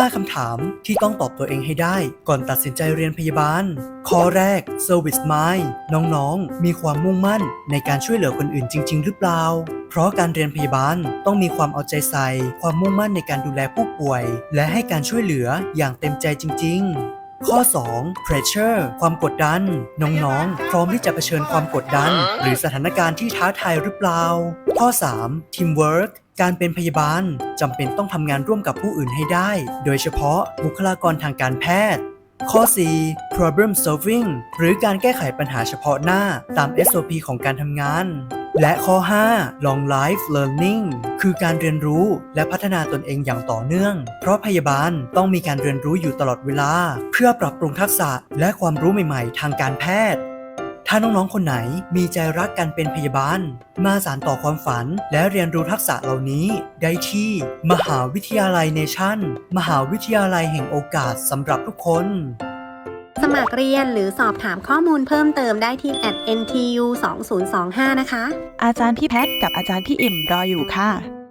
5 คำถามที่ต้องตอบตัวเองให้ได้ ก่อนตัดสินใจเรียนพยาบาล ข้อแรก Service Mind น้องๆ มีความมุ่งมั่นในการช่วยเหลือคนอื่นจริง ๆ หรือเปล่า เพราะการเรียนพยาบาลต้องมีความเอาใจใส่ ความมุ่งมั่นในการดูแลผู้ป่วย และให้การช่วยเหลืออย่างเต็มใจจริง ๆ ข้อ 2 pressure ความกดดัน น้องๆ พร้อมที่จะเผชิญความกดดัน หรือสถานการณ์ที่ท้าทายหรือเปล่า ข้อ 3 teamwork การเป็นพยาบาลจำเป็นต้องทำงานร่วมกับผู้อื่นให้ได้ โดยเฉพาะบุคลากรทางการแพทย์ข้อ 4 problem solving หรือการแก้ไขปัญหาเฉพาะหน้าตาม SOP ของการทำงาน และข้อ 5 long life learning คือการเรียนรู้และพัฒนาตนเองอย่างต่อเนื่อง เพราะพยาบาลต้องมีการเรียนรู้อยู่ตลอดเวลา เพื่อปรับปรุงทักษะและความรู้ใหม่ๆ ทางการแพทย์ ถ้าน้องๆ คนไหนมีใจรักการเป็นพยาบาล มาสานต่อความฝันและเรียนรู้ทักษะเหล่านี้ ได้ที่ มหาวิทยาลัยเนชั่น มหาวิทยาลัยแห่งโอกาสสำหรับทุกคน สมัครเรียนหรือสอบถามข้อมูลเพิ่มเติมได้ที่ at ntu 2025 นะคะ อาจารย์พี่แพทกับอาจารย์พี่อิ่มรออยู่ค่ะ